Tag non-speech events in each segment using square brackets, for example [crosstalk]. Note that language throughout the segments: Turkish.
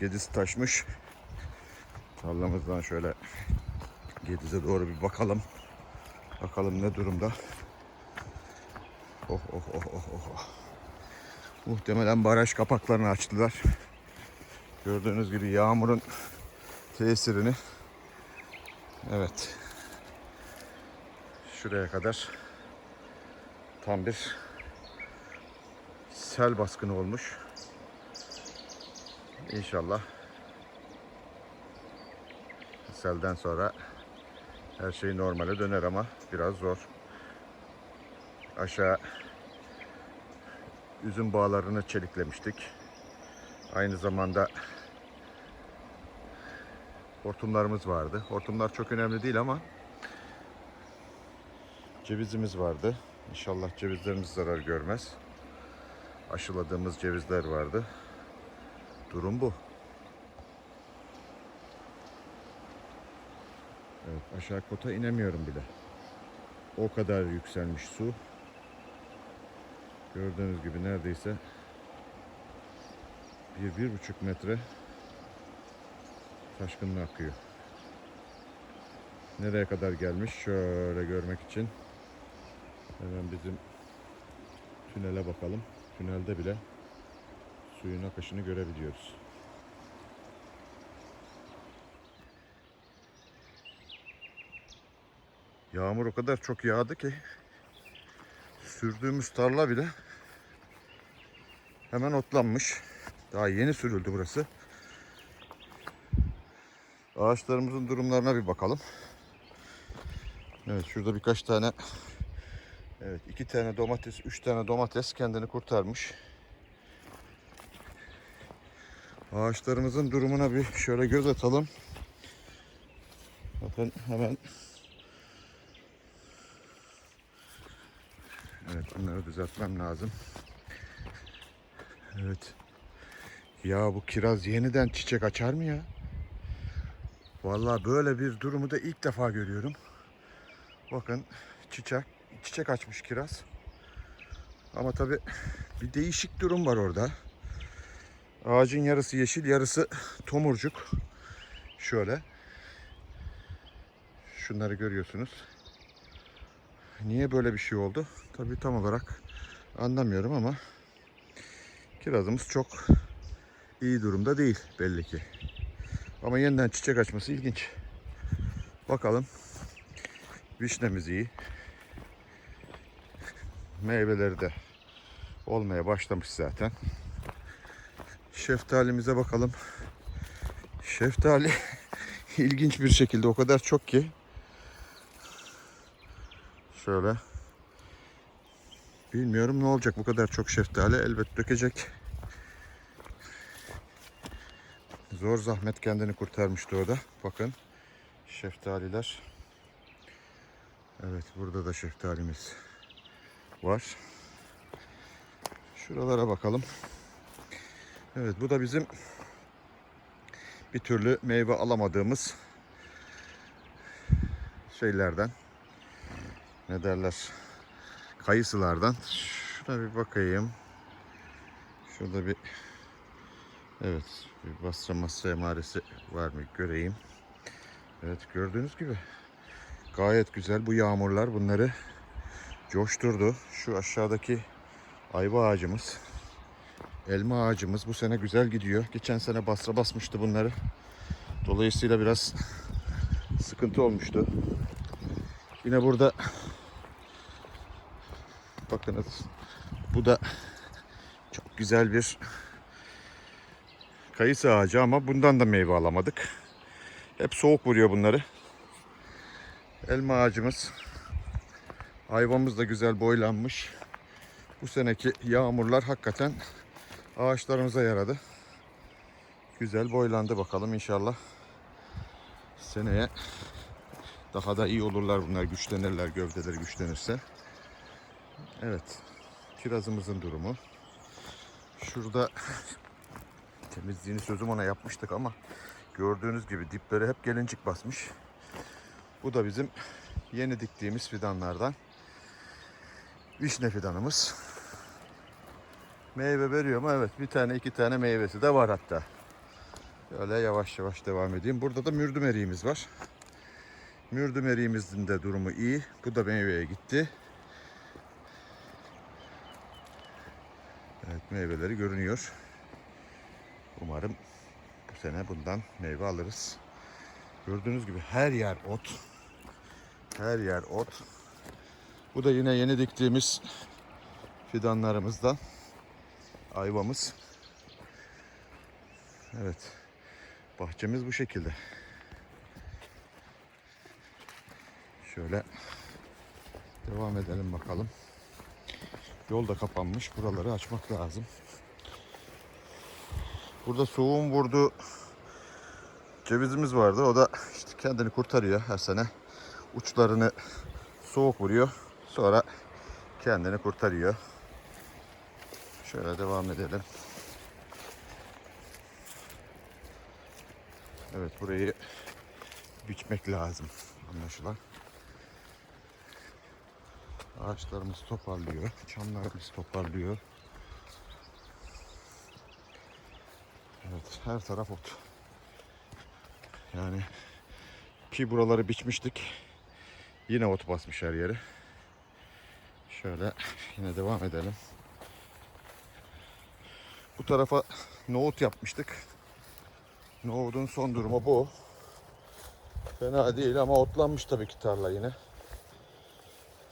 Gediz taşmış. Tarlamızdan şöyle Gediz'e doğru bir bakalım. Bakalım ne durumda. Oh oh oh oh oh. oh. Muhtemelen baraj kapaklarını açtılar. Gördüğünüz gibi yağmurun tesirini evet şuraya kadar tam bir sel baskını olmuş. İnşallah selden sonra her şey normale döner ama biraz zor. Aşağı üzüm bağlarını çeliklemiştik. Aynı zamanda hortumlarımız vardı. Hortumlar çok önemli değil ama cevizimiz vardı. İnşallah cevizlerimiz zarar görmez. Aşıladığımız cevizler vardı. Durum bu. Evet, aşağı kota inemiyorum bile. O kadar yükselmiş su. Gördüğünüz gibi neredeyse bir, bir buçuk metre taşkınlığı akıyor. Nereye kadar gelmiş şöyle görmek için hemen bizim tünele bakalım. Tünelde bile suyun akışını görebiliyoruz. Yağmur o kadar çok yağdı ki sürdüğümüz tarla bile hemen otlanmış. Daha yeni sürüldü burası. Ağaçlarımızın durumlarına bir bakalım. Evet şurada birkaç tane Evet iki tane domates, üç tane domates kendini kurtarmış. Ağaçlarımızın durumuna bir şöyle göz atalım. Bakın hemen Evet bunları düzeltmem lazım. Evet. Ya bu kiraz yeniden çiçek açar mı ya? Vallahi böyle bir durumu da ilk defa görüyorum. Bakın çiçek çiçek açmış kiraz. Ama tabi bir değişik durum var orada. Ağacın yarısı yeşil, yarısı tomurcuk. Şöyle. Şunları görüyorsunuz. Niye böyle bir şey oldu? Tabi tam olarak anlamıyorum ama kirazımız çok iyi durumda değil belli ki. Ama yeniden çiçek açması ilginç. Bakalım. Vişnemiz iyi. Meyveleri de olmaya başlamış zaten. Şeftalimize bakalım. Şeftali [laughs] ilginç bir şekilde o kadar çok ki şöyle bilmiyorum ne olacak bu kadar çok şeftali elbet dökecek. Zor zahmet kendini kurtarmıştı o da. Bakın şeftaliler. Evet burada da şeftalimiz var. Şuralara bakalım. Evet bu da bizim bir türlü meyve alamadığımız şeylerden. Ne derler? Kayısılardan. Şuna bir bakayım. Şurada bir Evet, bir Basra Masra emaresi var mı göreyim. Evet, gördüğünüz gibi gayet güzel bu yağmurlar bunları coşturdu. Şu aşağıdaki ayva ağacımız, elma ağacımız bu sene güzel gidiyor. Geçen sene Basra basmıştı bunları. Dolayısıyla biraz [laughs] sıkıntı olmuştu. Yine burada bakınız bu da çok güzel bir kayısı ağacı ama bundan da meyve alamadık. Hep soğuk vuruyor bunları. Elma ağacımız. Ayvamız da güzel boylanmış. Bu seneki yağmurlar hakikaten ağaçlarımıza yaradı. Güzel boylandı bakalım inşallah. Seneye daha da iyi olurlar bunlar güçlenirler gövdeleri güçlenirse. Evet. Kirazımızın durumu. Şurada [laughs] temizliğini sözüm ona yapmıştık ama gördüğünüz gibi dipleri hep gelincik basmış. Bu da bizim yeni diktiğimiz fidanlardan. Vişne fidanımız. Meyve veriyor mu? Evet bir tane iki tane meyvesi de var hatta. Öyle yavaş yavaş devam edeyim. Burada da mürdüm eriğimiz var. Mürdüm eriğimizin de durumu iyi. Bu da meyveye gitti. Evet meyveleri görünüyor. Umarım bu sene bundan meyve alırız. Gördüğünüz gibi her yer ot. Her yer ot. Bu da yine yeni diktiğimiz fidanlarımızdan ayvamız. Evet. Bahçemiz bu şekilde. Şöyle devam edelim bakalım. Yol da kapanmış. Buraları açmak lazım. Burada soğuğun vurduğu cevizimiz vardı. O da işte kendini kurtarıyor her sene. Uçlarını soğuk vuruyor. Sonra kendini kurtarıyor. Şöyle devam edelim. Evet burayı biçmek lazım anlaşılan. Ağaçlarımız toparlıyor. Çamlarımız toparlıyor. Evet her taraf ot. Yani ki buraları biçmiştik. Yine ot basmış her yeri. Şöyle yine devam edelim. Tarafa nohut yapmıştık. Nohutun son durumu bu. Fena değil ama otlanmış tabii ki tarla yine.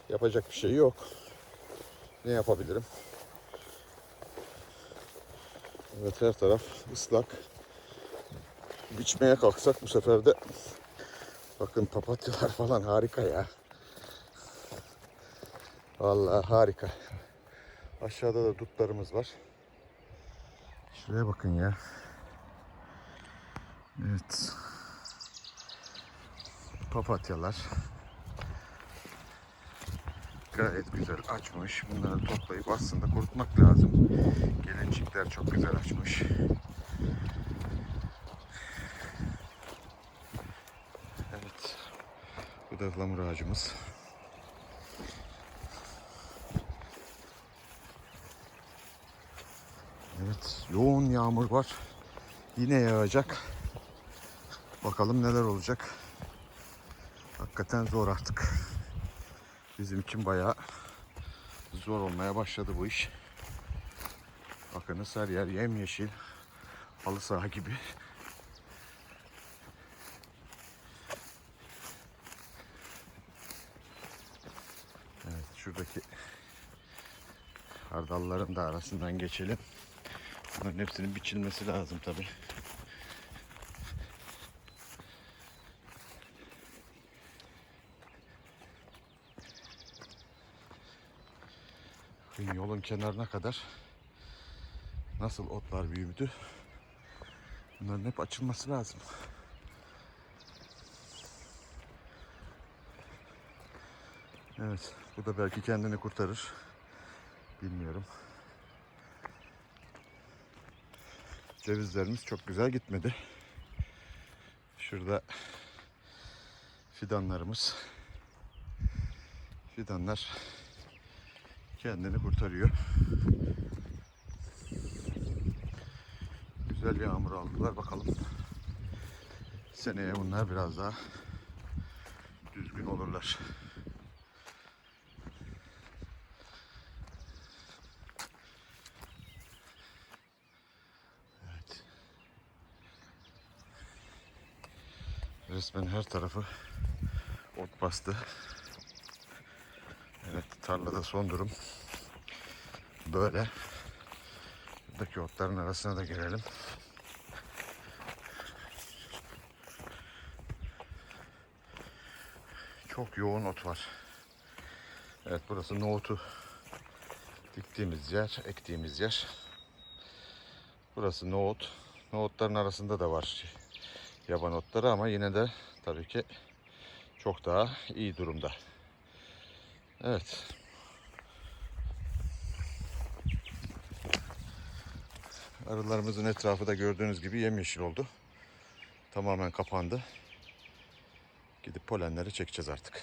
Yapacak bir şey yok. Ne yapabilirim? Evet her taraf ıslak. Biçmeye kalksak bu sefer de bakın papatyalar [laughs] falan harika ya. Vallahi harika. Aşağıda da dutlarımız var. Şuraya bakın ya. Evet. Papatyalar. Gayet güzel açmış. Bunları toplayıp aslında kurutmak lazım. Gelincikler çok güzel açmış. Evet. Bu da ıhlamur ağacımız. Evet, yoğun yağmur var. Yine yağacak. Bakalım neler olacak. Hakikaten zor artık. Bizim için bayağı zor olmaya başladı bu iş. Bakınız her yer yemyeşil. Halı saha gibi. Evet şuradaki hardalların da arasından geçelim. Bunların hepsinin biçilmesi lazım tabi. Yolun kenarına kadar nasıl otlar büyüdü. Bunların hep açılması lazım. Evet, bu da belki kendini kurtarır. Bilmiyorum. Cevizlerimiz çok güzel gitmedi. Şurada fidanlarımız. Fidanlar kendini kurtarıyor. Güzel yağmur aldılar bakalım. Seneye bunlar biraz daha düzgün olurlar. Resmen her tarafı ot bastı. Evet tarlada son durum böyle. Buradaki otların arasına da girelim. Çok yoğun ot var. Evet burası nohutu diktiğimiz yer, ektiğimiz yer. Burası nohut. Nohutların arasında da var yaban otları ama yine de tabii ki çok daha iyi durumda. Evet. Arılarımızın etrafı da gördüğünüz gibi yemyeşil oldu. Tamamen kapandı. Gidip polenleri çekeceğiz artık.